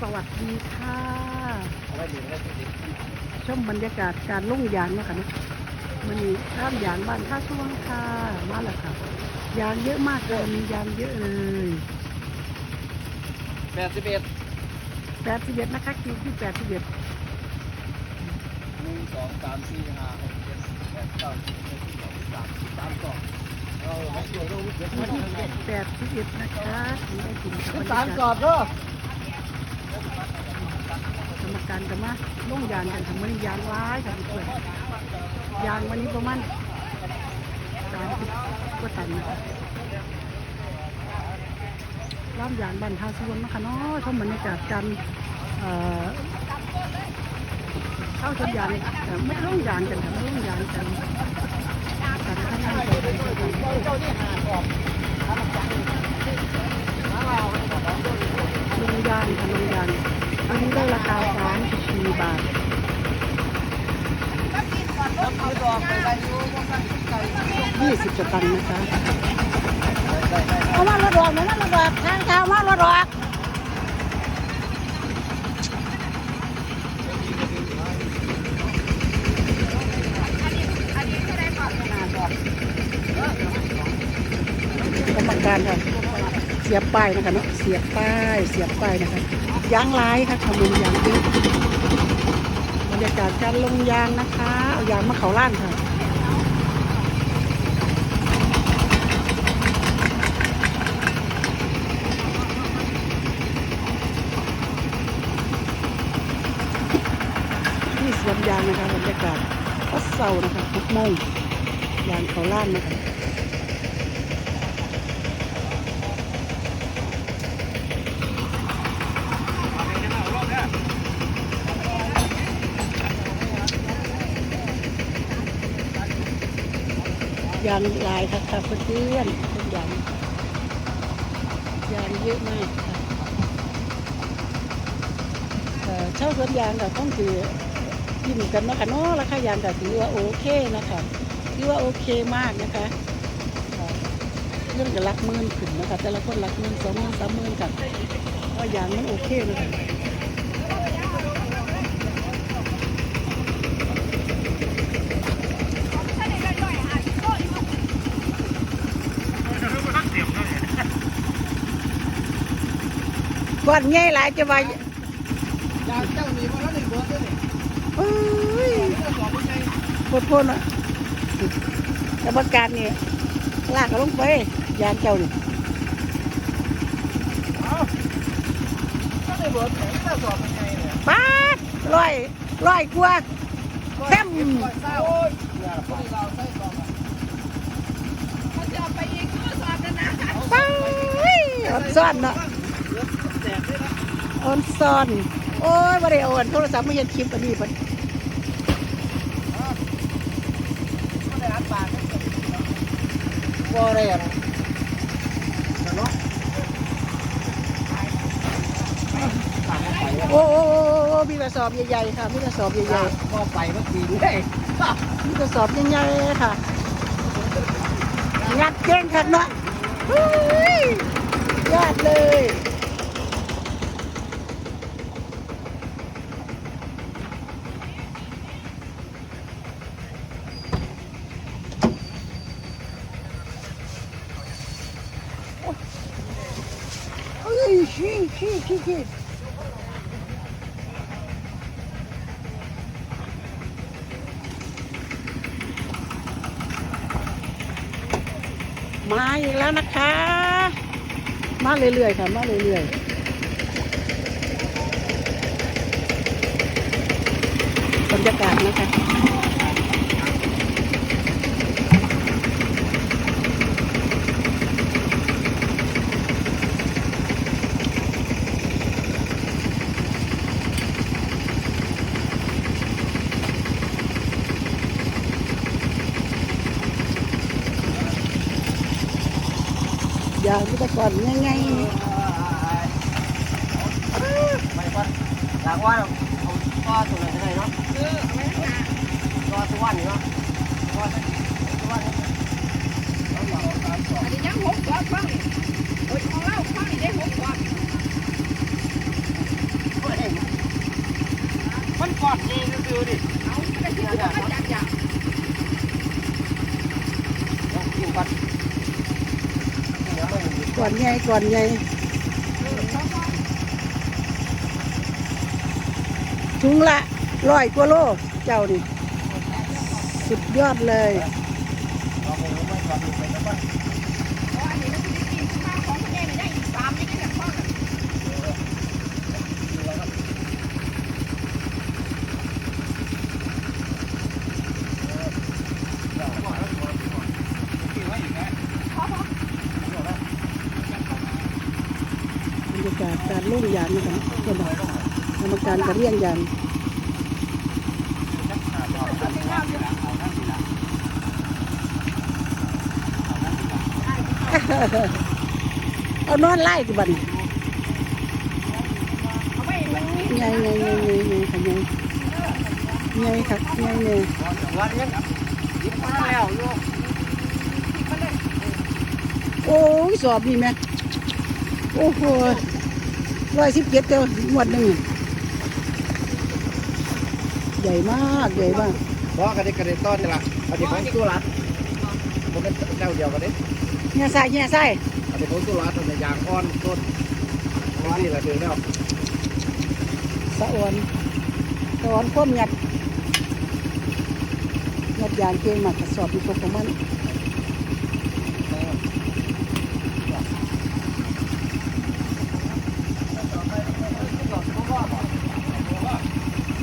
สวัสดีค่ะเอาไว้ดีไว้ดีชมบรรยากาศการลุ่งยางเนาะค่ะเนาะมันมีข้ามยางบ้านท่าช่วงค่ะมาแล้วค่ะยางเยอะมากเลยมียางเยอะเลยแปดสิบเอ็ดแปดสิบเอ็ดนะคะคิวที่แปดสิบเอ็ดหนึ่งสองสามสี่ห้าหกเจ็ดแปดเก้าสิบสิบเอ็ดสิบสองสิบสามสิบสามสองเอาให้ตัวลูกเด็กคิวมาที่ที่แปดสิบเอ็ดนะคะถึงได้กินกับบรรสามยากกราอศบเด้อกรรม การกันมาล่งยางกันทำไมยางร้ายค่ะทุกคนยางวันนี้ประมาณสามสิบกว่าตันร่ามยางบ้านทาช่วงนะคะเนาะชมบรรยากาศการเอ่อเข้าชนยางแต่ไม่ร่งยางกันค่ะไม่ร่งยางกันการทำงานกันเจ้านี่หากรอบมาเรา ลงยางค่ะลงยางอันนี้ได้ราคาสามสิ บสี่บาทแล้วคือดอกไปได้อยู่ว่ากันไก่ได้ยี่สิบสตังค์นะคะได้ได้เอามารถดอกมารถดอกทางเท้ามารถดอกกรรมการค่ะเสียบป้ายนะคะเนาะเสียบป้ายเสียบป้ายนะคะยางลายค่ะขมุนยางเยอะบรร ยากาศการลงยางนะคะเอายางมาเขาล้านค่ะที่สวนยางนะคะบรรยากาศก็เศร้านะคะทุกโมงยางเขาล้านนะคะ ยางลายค่ะค่ะเพื่อนๆเป็นยางยางเยอะมากค่ะเอ่อเช่าสวนยางกับต้องคือกินกันนะคะเนาะราคายางก็ถือว่าโอเคนะคะถือว่าโอเคมากนะคะเรื่องจะรักมื่นขึ้นนะคะแต่ละคนรักมื่นสองมื่นสามมื่นกันว่ายางมันโอเคนะคะ ก่อนใหญ่หลายจะว่ายางเจ้านี่มาแล้วหนึ่งเบิร์ดด้วยนี่เอ้ยกระสอบเป็นไงโคตรพ่นอะกรรมการนี่ลากเขาลงไปยางเจ้านี่เอาก็ได้เบิร์ดแข็งกระสอบเป็นไงเนี่ยป้าดร้อยร้อยกว่าเต็มโอ้ยอย่าไปเราใส่กล่องอะป้าดออนซ่อนเนาะแจกด้วยนะ ออนซ่อน โอ้ยบ่ได้โอนโทรศัพท์ไม่เห็นคลิปอันนี้เพิ่นไม่ได้อัดปากนะบ่ได้อะเนาะปากไปแล้วโอ้โอ้โอ้โอ้มีกระสอบใหญ่ๆค่ะมีกระสอบใหญ่ก็ไปเมื่อกี้เลยๆมีกระสอบใหญ่ๆค่ะงัดเก่งคักเนาะเฮ้ยยอดเลย เอ้ยชี้ชี้ชี้ชี้มาอีกแล้วนะคะ มาเรื่อยๆค่ะ มาเรื่อยๆบรรยากาศนะคะ อย่าที่แต่ก่อนง่ายๆไม่ก่อนอยากว่าเอาก็ตัวไหนได้เนาะเออไม่ค่ะก็ตัววันนี้เนาะก็ ก่อนใหญ่ก่อนใหญ่ถุงละร้อยกว่าโล เจ้านี่ สุดยอดเลย ลองเอาไว้ก่อนดูไปแล้วก่อน เพราะอันนี้มันคือกินข้าวของแม่ได้อีกสามนี่ก็จะพ่อกัน บรรยากาศ การลุ่งยางนะครับก็บอกรรมการกระเรียงยางเอานอนไล่ที่บันเอาไปมันนี่ใหญ่ใหญ่ใหญ่ใหญ่ใหญ่ค่ะใหญ่ใหญ่ค่ะใหญ่ใหญ่วันนี้ยิบมาแล้วลูกโอ้ยสอบดีไหมโอ้โห ร้อยสิบเจ็ดเดียวหมวดหนึ่งใหญ่มากใหญ่มากเพราะกันได้กระเด็นต้อนนี่ละอันนี้ของตู้รัดผมเป็นเจ้าเดียวกันนี่เงี้ยไส้เงี้ยไส้อันนี้ของตู้รัดแต่ยางอ่อนต้นนี่แหละถึงแล้วสะออนสะออนคว่ำหยัดหยัดยางเก่งมากกระสอบอยู่ตกของมัน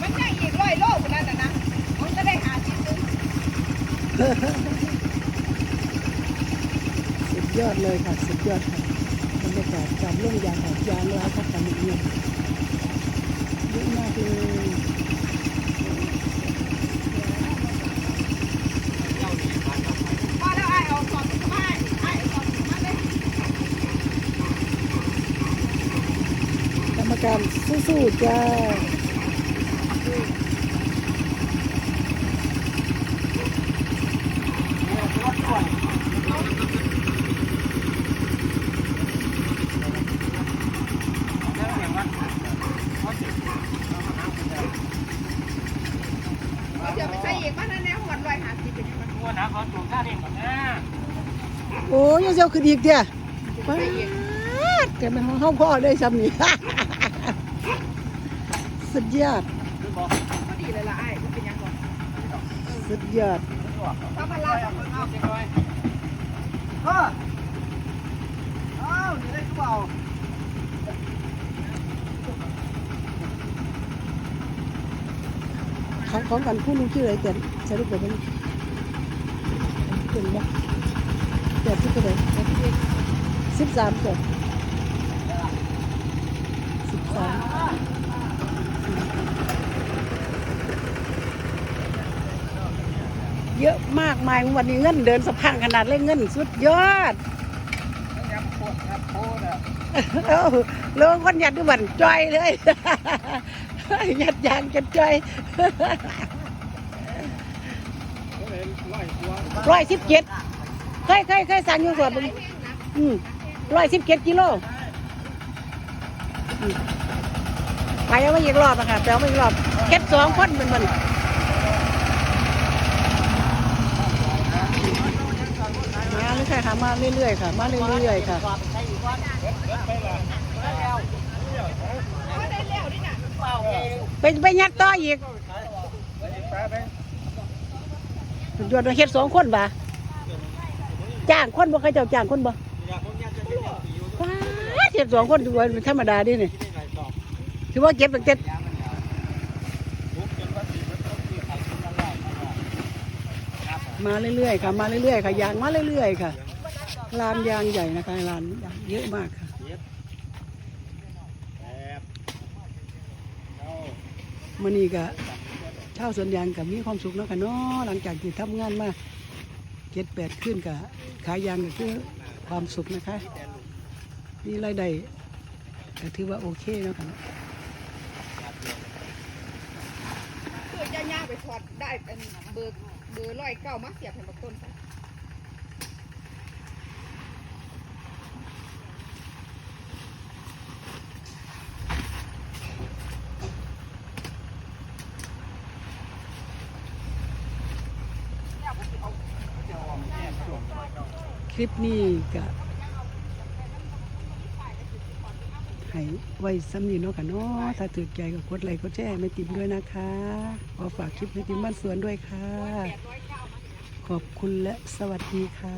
มันได้อีกร้อยโลคนนั้นนะนะมันก็ได้หาชิ้นนึง สุดยอดเลยค่ะ สุดยอดค่ะบรรยากาศการล่งยางของยางร้ายค่ะกันเงียบเยอะมากเลยพอแล้วไอ้เอาสอบไปทำไมไอ้สอบมาเลยกรรมการสู้ๆจ้าเราจะไปใช้อีกบ้านนั่นแน่หัวร้อยหาชิ้นเป็นยังไง ตัวนะขอสูงค่าเรียนก่อนนะ โอ้ยยังเซลขึ้นอีกเดียป๊าดแกเป็นของห้องพ่อได้ซ้ำนี่สุดยอดพอดีเลยล่ะไอ้มันเป็นยังไงสุดยอดถ้าพลังเอออ้าวนี่ได้เปล่าของของกันผู้รู้ชื่ออะไรแต่สรุปแบบนี้เก่งบ่แปดสิบเท่าไหร่สิบสามก่อนสิบสามเยอะมากมายวันนี้เงินเดินสะพังขนาดเล่นเงินสุดยอดยับโคตรยับโคตรอะเอ้าลงคนหยัดดูบันจอยเลยหยัดยางกันจอยร้อยตัวร้อยสิบเจ็ด เคยเคยเคยสั่งอยู่สวนบึงอืมร้อยสิบเจ็ดกิโลไปเอามาอีกรอบนะคะไปเอามาอีกรอบเก็บสองคนเป็นมันมาเลยค่ะค่ะมาเรื่อยๆค่ะมาเรื่อยๆค่ะใช้อยู่ก่อนไปละแล้วพอได้แล้วนี่น่ะเปล่าเองไปยัดต่ออีกแป๊บนึงสุดยอดเฮ็ดสองคนบ่ จ้างคนบ่เคยเจ้าจ้างคนบ่ว้าเฮ็ดสองคนถือว่าธรรมดาดินี่ที่ไหนสอบถือว่าเก็บตั้งแต่ยางมันยาวทุกจนว่าสีมันต้องคือไข่คนละร้อยครับมาเรื่อยๆค่ะ มาเรื่อยๆค่ะยางมาเรื่อยๆค่ะลานยางใหญ่นะคะลานยางเยอะมากค่ะแอบเอามื้อนี้ก็ชาวสวนยางก็มีความสุขเนาะค่ะเนาะหลังจากที่ทำงานมา จ็ดแปดขึ้นก็ขายยางก็คือความสุขนะคะ มีรายได้ก็ถือว่าโอเคเนาะค่ะคือจะย่างไปถอดได้เป็นเบอร์เบอร์ร้อยเก้ามาเสียบเห้บักต้นซะ ลิปนี้ก็ให้ไว้ซ้ำนี่เนาะค่ะเนาะถ้าถือใจก็กดไลค์กดแชร์ให้แม่ติมด้วยนะคะขอฝากคลิปแม่ติมบ้านสวนด้วยค่ะ ขอบคุณและสวัสดีค่ะ